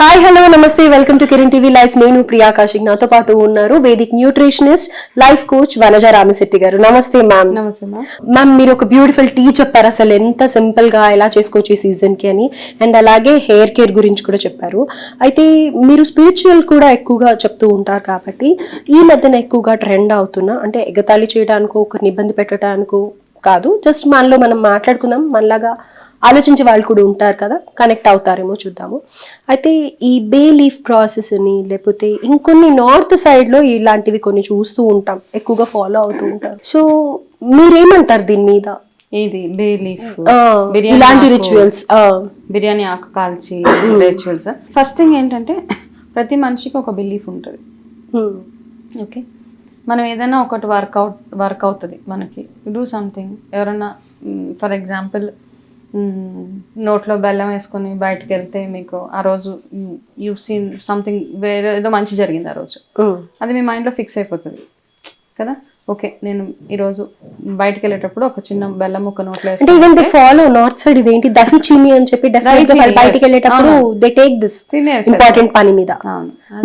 Hi hello namaste welcome to Kiran TV life నేను ప్రియా కాశిక్. నాతో పాటు ఉన్నారు Vedic nutritionist life coach Vanaja Ramashetti గారు. నమస్తే మ్యామ్ నమస్తే మ్యామ్ మీరు ఒక బ్యూటిఫుల్ టీ చెప్పారు. అసలు ఎంత సింపుల్గా ఎలా చేసుకోవచ్చు ఈ సీజన్కి అని. అండ్ అలాగే హెయిర్ కేర్ గురించి కూడా చెప్పారు. అయితే మీరు స్పిరిచువల్ కూడా ఎక్కువగా చెప్తూ ఉంటారు కాబట్టి ఈ మధ్యన ఎక్కువగా ట్రెండ్ అవుతున్న అంటే ఎగతాళి చేయడానికో ఒకరిని ఇబ్బంది పెట్టడానికో కాదు. జస్ట్ మనలో మనం మాట్లాడుకుందాం. మనలాగా ఆలోచించే వాళ్ళు కూడా ఉంటారు కదా కనెక్ట్ అవుతారేమో చూద్దాము. అయితే ఈ బే లీఫ్ ప్రాసెస్ అని లేకపోతే ఇంకొన్ని నార్త్ సైడ్లో ఇలాంటివి కొన్ని చూస్తూ ఉంటాం ఎక్కువగా ఫాలో అవుతూ ఉంటారు సో మీరేమంటారు దీని మీద? ఇది బే లీఫ్ ఇలాంటి రిచువల్స్ బిర్యానీ ఆకు కాల్చి రిచువల్స్ ఫస్ట్ థింగ్ ఏంటంటే ప్రతి మనిషికి ఒక బిలీఫ్ ఉంటుంది. ఓకే మనం ఏదైనా ఒకటి వర్కౌట్ వర్క్ అవుతుంది మనకి. డూ సంథింగ్ ఎవరన్నా ఫర్ ఎగ్జాంపుల్ నోట్లో బెల్లం వేసుకొని బయటకు వెళ్తే మీకు ఆ రోజు యూ సీన్ సంథింగ్ వేరే ఏదో మంచి జరిగింది ఆ రోజు. అది మీ మైండ్లో ఫిక్స్ అయిపోతుంది. కదా? ఓకే నేను ఈరోజు బయటకు వెళ్ళేటప్పుడు ఒక చిన్న బెల్లం ముక్క నోట్లో అంటే even they follow north side ఇదేంటి? దహి చీని అని చెప్పి డెఫినెట్గా బయటికి. వెళ్ళేటప్పుడు దే టేక్ దిస్. ఇంపార్టెంట్ పని మీద.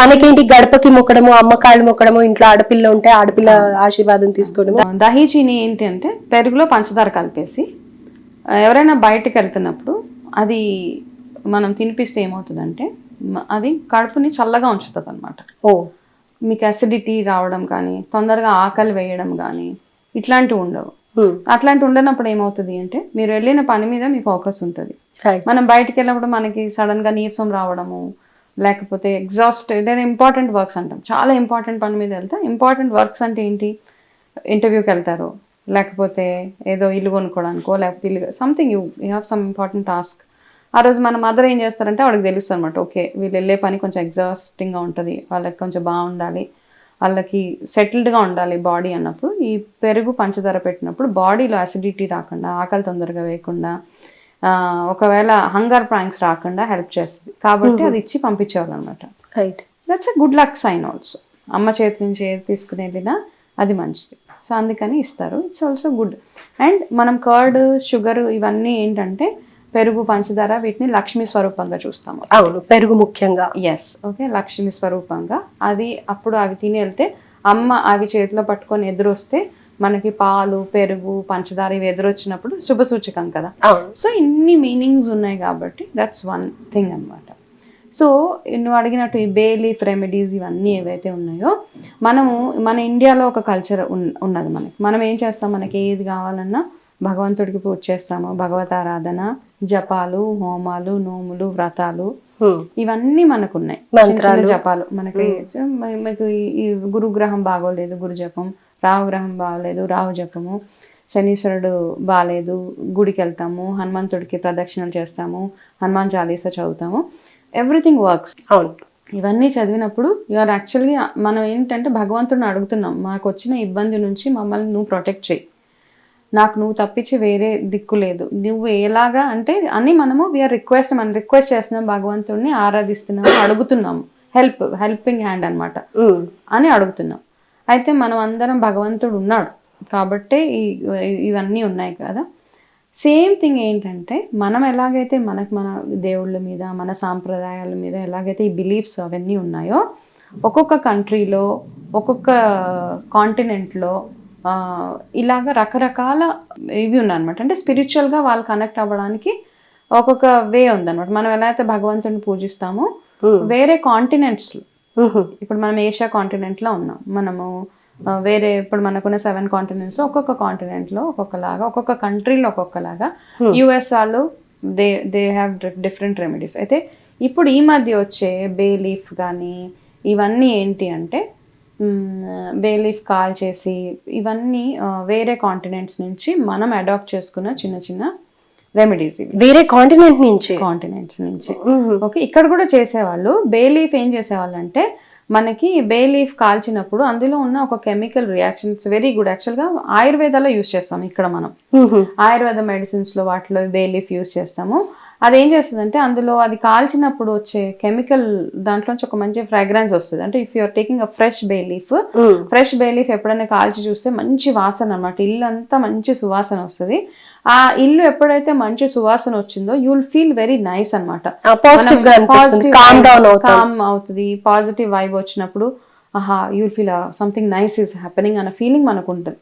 మనకేంటి గడపకి మొక్కడము అమ్మకాయలు మొక్కడము ఇంట్లో ఆడపిల్ల ఉంటే ఆడపిల్ల ఆశీర్వాదం తీసుకోవడము. దహీ చీని ఏంటి అంటే పెరుగులో పంచదార కలిపేసి ఎవరైనా బయటకు వెళ్తున్నప్పుడు అది మనం తినిపిస్తే ఏమవుతుందంటే అది కడుపుని చల్లగా ఉంచుతుంది అనమాట ఓ. మీకు అసిడిటీ రావడం కానీ తొందరగా ఆకలి వేయడం కానీ ఇట్లాంటివి ఉండవు. అట్లాంటి ఉండనప్పుడు ఏమవుతుంది అంటే మీరు వెళ్ళిన పని మీద మీ ఫోకస్ ఉంటుంది. మనం బయటికి వెళ్ళినప్పుడు మనకి సడన్గా నీరసం రావడము లేకపోతే ఎగ్జాస్ట్ ఏదైనా ఇంపార్టెంట్ వర్క్స్ అంటాం. చాలా ఇంపార్టెంట్ పని మీద వెళ్తే ఇంపార్టెంట్ వర్క్స్ అంటే ఏంటి? ఇంటర్వ్యూకి వెళ్తారు. లేకపోతే ఏదో ఇల్లు కొనుక్కోవడానికో లేకపోతే ఇల్లు something you you have some important task ఆ రోజు మన మదర్ ఏం చేస్తారంటే వాడికి తెలుస్తుంది అనమాట ఓకే వీళ్ళు వెళ్ళే పని కొంచెం ఎగ్జాస్టింగ్గా ఉంటుంది వాళ్ళకి కొంచెం బాగుండాలి వాళ్ళకి సెటిల్డ్గా ఉండాలి బాడీ అన్నప్పుడు ఈ పెరుగు పంచదార పెట్టినప్పుడు బాడీలో అసిడిటీ రాకుండా ఆకలి తొందరగా వేయకుండా ఒకవేళ హంగర్ ప్రాంక్స్ రాకుండా హెల్ప్ చేస్తుంది. కాబట్టి అది ఇచ్చి పంపించేవాళ్ళు అనమాట right that's a good luck sign also అమ్మ చేతి నుంచి ఏది తీసుకునేదినా అది మంచిది. సో అందుకని ఇస్తారు. ఇట్స్ ఆల్సో గుడ్ అండ్ మనం కర్డ్ షుగర్ ఇవన్నీ ఏంటంటే పెరుగు పంచదార వీటిని లక్ష్మీ స్వరూపంగా చూస్తాము. అవును పెరుగు ముఖ్యంగా. ఎస్ ఓకే లక్ష్మి స్వరూపంగా. అది అప్పుడు అవి తిని వెళ్తే అమ్మ అవి చేతిలో పట్టుకొని ఎదురొస్తే మనకి పాలు పెరుగు పంచదార ఇవి ఎదురొచ్చినప్పుడు శుభ సూచకం కదా సో ఇన్ని మీనింగ్స్ ఉన్నాయి కాబట్టి దట్స్ వన్ థింగ్ అన్నమాట. సో నువ్వు అడిగినట్టు ఈ బే లీఫ్ రెమెడీస్ ఇవన్నీ ఏవైతే ఉన్నాయో మనము మన ఇండియాలో ఒక కల్చర్ ఉన్నది మనకి. మనం ఏం చేస్తాం? మనకి ఏది కావాలన్నా భగవంతుడికి పూజ చేస్తాము. భగవతారాధన జపాలు హోమాలు నోములు వ్రతాలు. ఇవన్నీ మనకు ఉన్నాయి. జపాలు. మనకి మీకు ఈ- ఈ గురుగ్రహం బాగోలేదు గురు జపం రాహుగ్రహం బాగోలేదు రాహు జపము. శనీశ్వరుడు బాగాలేదు గుడికి వెళ్తాము హనుమంతుడికి ప్రదక్షిణలు చేస్తాము హనుమాన్ చాలీసా చదువుతాము. ఎవ్రీథింగ్ వర్క్స్ అవును. ఇవన్నీ చదివినప్పుడు యూఆర్ యాక్చువల్గా మనం ఏంటంటే భగవంతుడిని అడుగుతున్నాం మాకు వచ్చిన ఇబ్బంది నుంచి మమ్మల్ని నువ్వు ప్రొటెక్ట్ చేయి నాకు నువ్వు తప్పించి వేరే దిక్కు లేదు. నువ్వు ఎలాగా అంటే అని మనము వీఆర్ రిక్వెస్ట్ మనం రిక్వెస్ట్ చేస్తున్నాం భగవంతుడిని ఆరాధిస్తున్నాము అడుగుతున్నాము హెల్ప్ హెల్పింగ్ హ్యాండ్ అన్నమాట. Hmm. అని అడుగుతున్నాం. అయితే మనం అందరం భగవంతుడు ఉన్నాడు. కాబట్టే ఈ ఇవన్నీ ఉన్నాయి కదా. సేమ్ థింగ్ ఏంటంటే మనం ఎలాగైతే మనకు మన దేవుళ్ళ మీద మన సాంప్రదాయాల మీద ఎలాగైతే ఈ బిలీఫ్స్ అవన్నీ ఉన్నాయో ఒక్కొక్క కంట్రీలో ఒక్కొక్క కాంటినెంట్లో ఇలాగ రకరకాల ఇవి ఉన్నాయన్నమాట. అంటే స్పిరిచువల్గా వాళ్ళు కనెక్ట్ అవ్వడానికి ఒక్కొక్క వే ఉందన్నమాట. మనం ఎలా అయితే భగవంతుడిని పూజిస్తామో Hmm. వేరే కాంటినెంట్స్ Mhm. ఇప్పుడు మనం ఏషియా కాంటినెంట్లో ఉన్నాం. మనము వేరే ఇప్పుడు మనకున్న సెవెన్ కాంటినెంట్స్ ఒక్కొక్క కాంటినెంట్లో ఒక్కొక్కలాగా ఒక్కొక్క కంట్రీలో ఒక్కొక్కలాగా యుఎస్ వాళ్ళు they they have different remedies అయితే ఇప్పుడు ఈ మధ్య వచ్చే బే లీఫ్ కానీ ఇవన్నీ ఏంటి అంటే బే లీఫ్ కాల్ చేసి ఇవన్నీ వేరే కాంటినెంట్స్ నుంచి మనం అడాప్ట్ చేసుకున్న చిన్న చిన్న రెమెడీస్ ఇవి. వేరే కాంటినెంట్ నుంచి? కాంటినెంట్స్ నుంచి. ఓకే ఇక్కడ కూడా చేసేవాళ్ళు. బే లీఫ్ ఏం చేసేవాళ్ళు అంటే మనకి బే లీఫ్ కాల్చినప్పుడు అందులో ఉన్న ఒక chemical reaction it's very good యాక్చువల్గా ఆయుర్వేదాలో యూస్ చేస్తాం ఇక్కడ మనం. ఆయుర్వేద మెడిసిన్స్లో వాటిలో బే లీఫ్ యూస్ చేస్తాము. అదేం చేస్తుందంటే అందులో అది కాల్చినప్పుడు వచ్చే కెమికల్ దాంట్లోంచి ఒక మంచి ఫ్రాగ్రెన్స్ వస్తుంది. అంటే if you're taking a fresh bay leaf fresh bay leaf ఎప్పుడైనా కాల్చి చూస్తే మంచి వాసన అన్నమాట. ఇల్లు అంతా మంచి సువాసన వస్తుంది. ఆ ఇల్లు ఎప్పుడైతే మంచి సువాసన వచ్చిందో you will feel very nice అనమాట కామ్ అవుతుంది. పాజిటివ్ వైబ్ వచ్చినప్పుడు ఆహా you feel something nice is happening అన్న ఫీలింగ్ మనకు ఉంటుంది.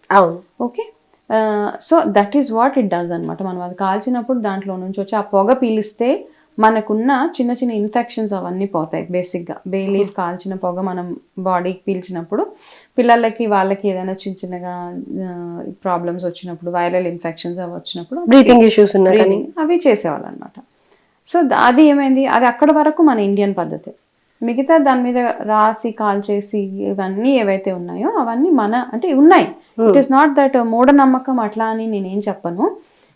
Okay so that is what it does అనమాట మనం అది కాల్చినప్పుడు దాంట్లో నుంచి వచ్చి ఆ పొగ పీలిస్తే మనకున్న చిన్న చిన్న ఇన్ఫెక్షన్స్ అవన్నీ పోతాయి బేసిక్గా బే లీఫ్ కాల్చిన పొగ మనం బాడీకి పీల్చినప్పుడు పిల్లలకి వాళ్ళకి ఏదైనా చిన్న చిన్నగా ప్రాబ్లమ్స్ వచ్చినప్పుడు వైరల్ ఇన్ఫెక్షన్స్ అవి వచ్చినప్పుడు బ్రీతింగ్ ఇష్యూస్ ఉన్నాయి అవి చేసేవాళ్ళు అనమాట సో అది ఏమైంది? అది అక్కడ వరకు మన ఇండియన్ పద్ధతి. మిగతా దాని మీద రాసి కాల్ చేసి ఇవన్నీ ఏవైతే ఉన్నాయో అవన్నీ మన అంటే ఉన్నాయి. ఇట్ ఈస్ నాట్ దట్ మూఢనమ్మకం అట్లా అని నేనేం చెప్పను.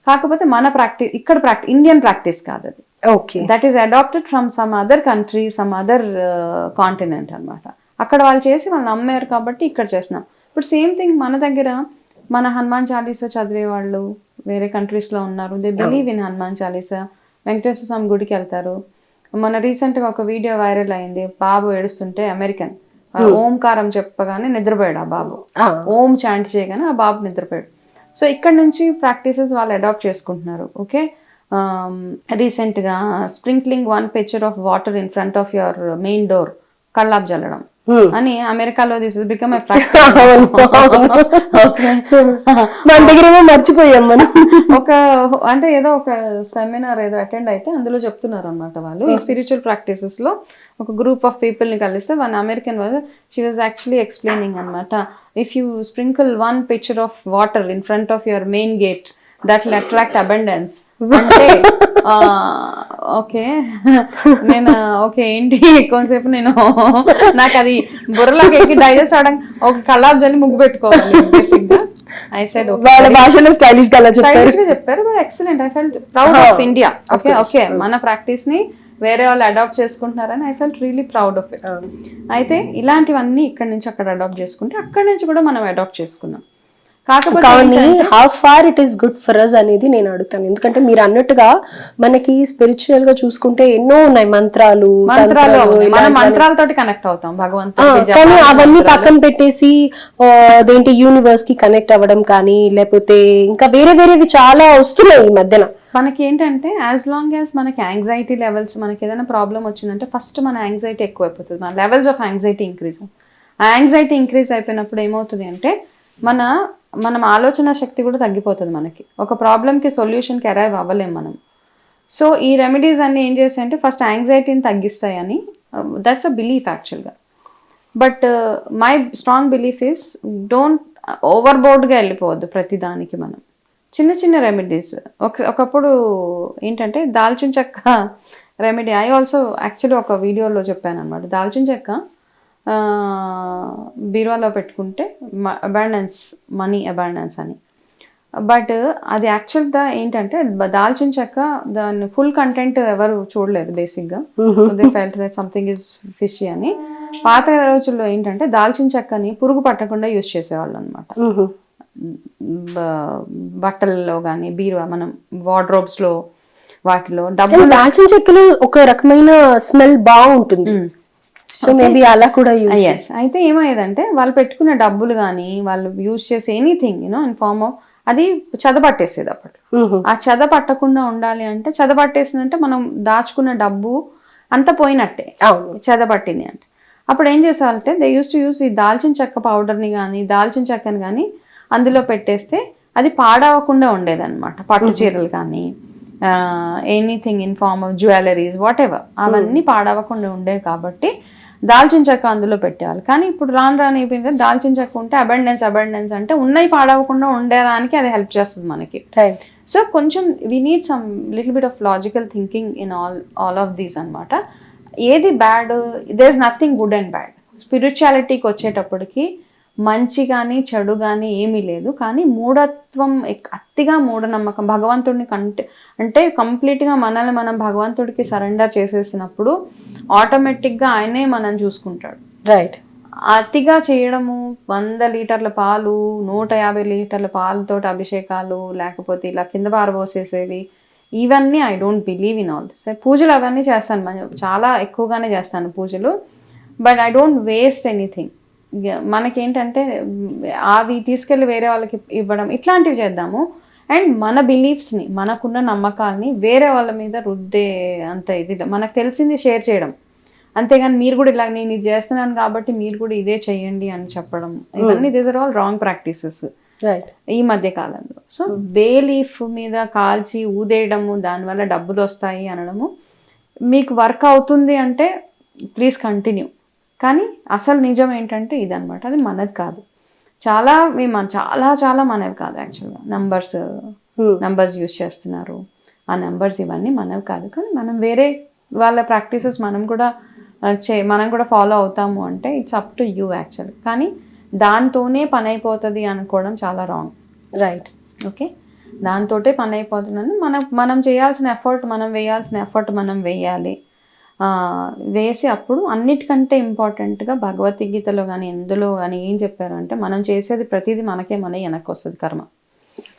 కాకపోతే మన ప్రాక్టీస్ ఇక్కడ ప్రాక్టీ ఇండియన్ ప్రాక్టీస్ కాదు అది. Okay that is adapted from some other country some other continent అన్నమాట. అక్కడ వాళ్ళు చేసి వాళ్ళు నమ్మారు కాబట్టి ఇక్కడ చేస్తున్నాం. ఇప్పుడు సేమ్ థింగ్ మన దగ్గర మన హనుమాన్ చాలీసా చదివే వాళ్ళు వేరే countries లో ఉన్నారు. They believe in Hanuman Chalisa. Venkateshwara Swami గుడికి వెళ్తారు. మన recent గా ఒక వీడియో వైరల్ అయింది. బాబు ఏడుస్తుంటే అమెరికన్ ఓంకారం చెప్పగానే నిద్రపోయాడు ఆ బాబు. ఓం చాంట్ చేయగానే ఆ బాబు నిద్రపోయాడు. సో ఇక్కడ నుంచి ప్రాక్టీసెస్ వాళ్ళు అడాప్ట్ చేసుకుంటున్నారు. ఓకే రీసెంట్గా sprinkling one pitcher of water in front of your main door కళ్ళాప్ జల్లడం. అని అమెరికాలో దిస్ ఇస్ బికమ్ మన దగ్గర మర్చిపోయాం మనం. ఒక అంటే ఏదో ఒక సెమినార్ ఏదో అటెండ్ అయితే అందులో చెప్తున్నారు అనమాట వాళ్ళు. ఈ స్పిరిచువల్ ప్రాక్టీసెస్లో ఒక గ్రూప్ ఆఫ్ పీపుల్ని కలిస్తే one American was she was actually explaining అనమాట if you sprinkle one pitcher of water in front of your main gate that will attract abundance అంటే ఓకే. నేను ఓకే ఏంటి? కొంతసేపు నేను నాకు అది బుర్రలోకి ఎక్కి డైజెస్ట్ అవడం ఒక కల్లాబ్ జల్లి ముగ్గు పెట్టుకోవాలి ఐ సెడ్ వాళ్ళ భాషలో స్టైలిష్గా చెప్పారు. చెప్పారు but excellent I felt proud of India okay okay మన ప్రాక్టీస్ని వేరే వాళ్ళు adapt చేసుకుంటున్నారని I felt really proud of it అయితే ఇలాంటివన్నీ ఇక్కడ నుంచి అక్కడ అడాప్ట్ చేసుకుంటే అక్కడ నుంచి కూడా మనం అడాప్ట్ చేసుకున్నాం. కానీ how far it is good for us అనేది నేను అడుగుతాను ఎందుకంటే మీరు అన్నట్టుగా మనకి స్పిరిచువల్గా చూసుకుంటే ఎన్నో ఉన్నాయి మంత్రాలు మంత్రాలు తంత్రాలు, అవుతాయి. మనం ఇలాంటివన్నీ. మంత్రాలతోటి కనెక్ట్ అవుతాం కానీ అవన్నీ. పక్కన పెట్టేసి అదేంటి యూనివర్స్కి కనెక్ట్ అవ్వడం కానీ లేకపోతే ఇంకా వేరే వేరేవి చాలా వస్తున్నాయి ఈ మధ్యన మనకి ఏంటంటే యాజ్ లాంగ్ యాజ్ మనకి యాంగ్జైటీ లెవెల్స్ మనకి ఏదైనా ప్రాబ్లం వచ్చిందంటే ఫస్ట్ మన యాంగ్జైటీ ఎక్కువైపోతుంది మన లెవెల్స్ ఆఫ్ యాంగ్జైటీ ఇంక్రీజ్ ఆ యాంగ్జైటీ ఇంక్రీజ్ అయిపోయినప్పుడు ఏమవుతుంది అంటే మన మనం ఆలోచన శక్తి కూడా తగ్గిపోతుంది మనకి. ఒక ప్రాబ్లంకి సొల్యూషన్కి అరైవ్ అవ్వలేం మనం. సో ఈ రెమెడీస్ అన్ని ఏం చేస్తాయంటే ఫస్ట్ యాంగ్జైటీని తగ్గిస్తాయని దట్స్ అ బిలీఫ్ యాక్చువల్గా but my strong belief is don't over బోర్డ్గా వెళ్ళిపోవద్దు ప్రతి దానికి మనం. చిన్న చిన్న రెమెడీస్ ఒక ఒకప్పుడు ఏంటంటే దాల్చిన చెక్క రెమెడీ ఐ ఆల్సో యాక్చువల్లీ ఒక వీడియోలో చెప్పాను అనమాట దాల్చిన చెక్క బీరువాలో పెట్టుకుంటే అబాండెన్స్ మనీ అబాండెన్స్ అని. బట్ అది యాక్చువల్గా ఏంటంటే దాల్చిన చెక్క దాని ఫుల్ కంటెంట్ ఎవరు చూడలేదు బేసిక్గా so they felt that something is fishy అని. పాత రోజుల్లో ఏంటంటే దాల్చిన చెక్కని పురుగు పట్టకుండా యూజ్ చేసేవాళ్ళు అనమాట. బట్టల్లో కానీ బీరువా మనం wardrobes లో వాటిలో డబ్బులు దాల్చిన చెక్కలు ఒక రకమైన స్మెల్ బాగుంటుంది. సో మేబీ అలా కూడా ఎస్ అయితే ఏమయ్యేదంటే వాళ్ళు పెట్టుకున్న డబ్బులు కానీ వాళ్ళు యూజ్ చేసే anything you know in form of అది చెదపట్టేసేది అప్పట్లో. ఆ చెద పట్టకుండా ఉండాలి అంటే చెద పట్టేసిందంటే మనం దాచుకున్న డబ్బు అంతా పోయినట్టే. అవును. చెద పట్టింది అంటే. అప్పుడు ఏం చేసేవాళ్ళంటే దే యూస్ టు యూస్ ఈ దాల్చిన చెక్క పౌడర్ని కానీ దాల్చిన చెక్కని కానీ అందులో పెట్టేస్తే అది పాడవకుండా ఉండేదన్నమాట. పట్టు చీరలు కానీ anything in form of jewelleries whatever అవన్నీ పాడవకుండా ఉండేవి కాబట్టి దాల్చిన చెక్క అందులో పెట్టేవాళ్ళు. కానీ ఇప్పుడు రాను రాను అయిపోయింది దాల్చిన చెక్క ఉంటే అబండెన్స్ అబండెన్స్ అంటే ఉన్నాయి పాడవకుండా ఉండేదానికి అది హెల్ప్ చేస్తుంది మనకి. సో కొంచెం we need some little bit of logical thinking in all all of these అన్నమాట. ఏది bad there is nothing good and bad స్పిరిచువాలిటీకి వచ్చేటప్పటికి మంచి కానీ చెడు కానీ ఏమీ లేదు. కానీ మూఢత్వం అతిగా మూఢనమ్మకం. భగవంతుడిని కంటే అంటే కంప్లీట్గా మనల్ని మనం భగవంతుడికి సరెండర్ చేసేసినప్పుడు ఆటోమేటిక్గా ఆయనే మనం చూసుకుంటాడు. రైట్ అతిగా చేయడము వంద లీటర్ల పాలు నూట యాభై లీటర్ల పాలతోటి అభిషేకాలు లేకపోతే ఇలా కింద పారబోసేసేవి ఇవన్నీ I don't believe in all so పూజలు అవన్నీ చేస్తాను. మన- చాలా ఎక్కువగానే చేస్తాను పూజలు. But I don't waste anything మనకేంటంటే అవి తీసుకెళ్ళి వేరే వాళ్ళకి ఇవ్వడం ఇట్లాంటివి చేద్దాము. అండ్ మన బిలీఫ్స్ని మనకున్న నమ్మకాల్ని వేరే వాళ్ళ మీద రుద్దే అంత ఇది. మనకు తెలిసింది షేర్ చేయడం. అంతేగాని మీరు కూడా ఇలా నేను ఇది చేస్తున్నాను కాబట్టి మీరు కూడా ఇదే చెయ్యండి అని చెప్పడం. ఇవన్నీ these are all wrong practices right ఈ మధ్య కాలంలో. సో బే లీఫ్ మీద కాల్చి ఊదేయడము దానివల్ల డబ్బులు వస్తాయి అనడము మీకు వర్క్ అవుతుంది అంటే ప్లీజ్ కంటిన్యూ కానీ అసలు నిజం ఏంటంటే ఇదనమాట అది మనది కాదు. చాలా మేము మన- చాలా చాలా మనవి కాదు యాక్చువల్గా నంబర్స్ నంబర్స్ యూస్ చేస్తున్నారు. ఆ నెంబర్స్ ఇవన్నీ మనవి కాదు. కానీ మనం వేరే వాళ్ళ ప్రాక్టీసెస్ మనం కూడా చే మనం కూడా ఫాలో అవుతాము అంటే it's up to you actual కానీ దాంతోనే పని అయిపోతుంది అనుకోవడం చాలా రాంగ్ రైట్ ఓకే దాంతోటే పని అయిపోతుందని మనం మనం చేయాల్సిన ఎఫర్ట్ మనం వేయాల్సిన ఎఫర్ట్ మనం వేయాలి. వేసి అప్పుడు అన్నిటికంటే ఇంపార్టెంట్గా భగవద్గీతలో కానీ ఎందులో కానీ ఏం చెప్పారు అంటే మనం చేసేది ప్రతిదీ మనకే మన వెనక్కి వస్తుంది కర్మ.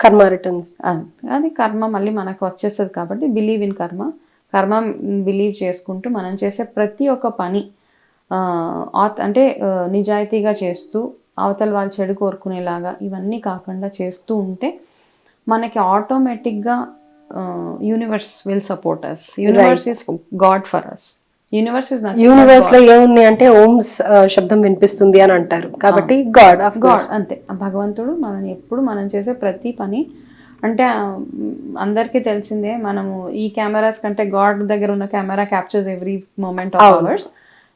కర్మ రిటర్న్స్ అది కర్మ మళ్ళీ మనకు వచ్చేస్తుంది కాబట్టి బిలీవ్ ఇన్ కర్మ. కర్మ బిలీవ్ చేసుకుంటూ మనం చేసే ప్రతి ఒక్క పని అంటే నిజాయితీగా చేస్తూ అవతల వాళ్ళు చెడు కోరుకునేలాగా ఇవన్నీ కాకుండా చేస్తూ ఉంటే మనకి ఆటోమేటిక్గా universe will support us universe is God for us universe is యూనివర్స్లో ఏముంది అంటే ఓమ్స్ శబ్దం వినిపిస్తుంది అని అంటారు. కాబట్టి గాడ్ ఆఫ్ గాడ్ అంతే. భగవంతుడు మనం ఎప్పుడు మనం చేసే ప్రతి పని అంటే అందరికీ తెలిసిందే మనము ఈ కెమెరాస్ కంటే గాడ్ దగ్గర ఉన్న camera captures every moment of ours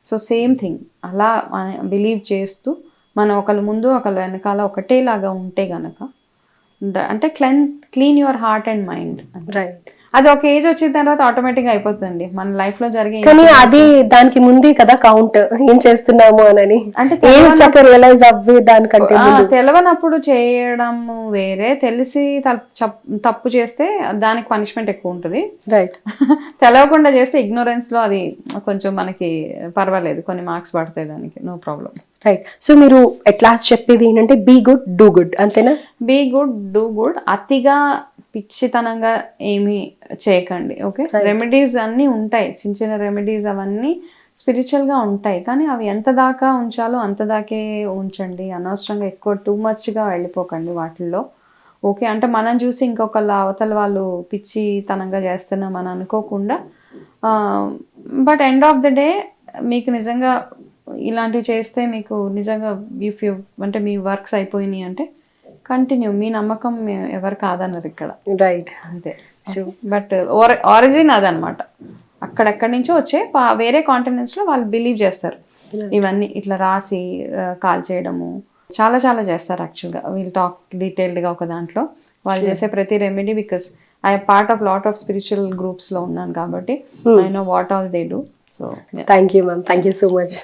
so same thing అలా బిలీవ్ చేస్తూ మనం ఒకళ్ళ ముందు ఒకళ్ళ వెనకాల ఒకటేలాగా ఉంటే గనక అంటే clean clean your heart and mind. Right. అది ఒక ఏజ్ వచ్చిన తర్వాత ఆటోమేటిక్గా అయిపోతుంది మన లైఫ్లో జరిగే కానీ అది దానికి ముందే కదా కౌంట్ ఏం చేస్తున్నాము అని అంటే వచ్చాక రియలైజ్ అవ్వే దానికంటే తెలవనప్పుడు చేయడం వేరే. తెలిసి తప్పు చేస్తే దానికి పనిష్మెంట్ ఎక్కువ ఉంటుంది. రైట్. తెలవకుండా చేస్తే ignorance లో అది కొంచెం మనకి పర్వాలేదు. కొన్ని మార్క్స్ పడతాయి దానికి. నో ప్రాబ్లం రైట్ సో మీరు ఎట్ లాస్ట్ చెప్పేది ఏంటంటే బీ గుడ్ డూ గుడ్ అంతేనా? బీ గుడ్ డూ గుడ్ అతిగా పిచ్చితనంగా ఏమీ చేయకండి. ఓకే రెమెడీస్ అన్నీ ఉంటాయి. చిన్న చిన్న రెమెడీస్ అవన్నీ spiritual గా ఉంటాయి. కానీ అవి ఎంత దాకా ఉంచాలో అంత దాకే ఉంచండి. అనవసరంగా ఎక్కువ టూ గా వెళ్ళిపోకండి వాటిల్లో. ఓకే అంటే మనం చూసి ఇంకొకళ్ళ అవతల వాళ్ళు పిచ్చితనంగా చేస్తున్నాం అని అనుకోకుండా but end of the day మీకు నిజంగా ఇలాంటివి చేస్తే మీకు నిజంగా ఇఫ్ యూ అంటే మీ వర్క్స్ అయిపోయినాయి అంటే కంటిన్యూ మీ నమ్మకం ఎవరు కాదన్నారు ఇక్కడ. రైట్ అంతే. బట్ ఆరిజిన్ అదనమాట అక్కడెక్కడి నుంచో వచ్చే వేరే continents లో వాళ్ళు బిలీవ్ చేస్తారు. ఇవన్నీ ఇట్లా రాసి కాల్ చేయడము. చాలా చాలా చేస్తారు యాక్చువల్గా వీళ్ళు టాక్ డీటెయిల్డ్గా ఒక దాంట్లో. వాళ్ళు చేసే ప్రతి remedy because I part of lot of spiritual గ్రూప్స్లో ఉన్నాను కాబట్టి I know what all they do so thank you ma'am thank you so much